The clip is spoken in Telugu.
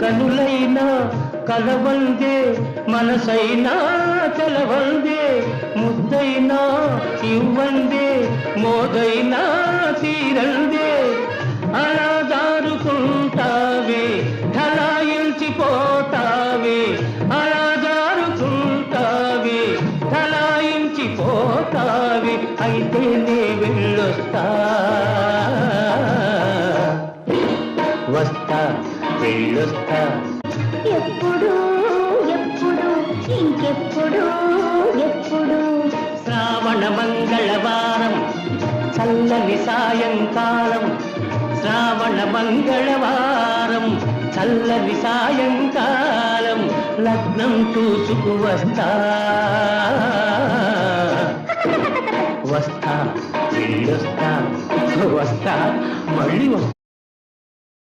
కనులైనా కలవందే మనసైనా తెలవందే ముద్దైనా ఇవ్వందే మోదైనా తీరందే. అలా జారుకుంటావే ఠలాయించిపోతావే అలా జారుకుంటావే ఠలాయించిపోతావే అయితే నే వెళ్ళొస్తా. వస్తా. వెళ్ళొస్తా ఎప్పుడు ఎప్పుడు ఇంకెప్పుడు ఎప్పుడు. శ్రావణ మంగళవారం చల్లని సాయంకాలం. శ్రావణ మంగళవారం చల్లని సాయంకాలం. లగ్నం చూసుకు వస్తా. వస్తా వెళ్ళొస్తా వస్తా మళ్ళీ వస్తా.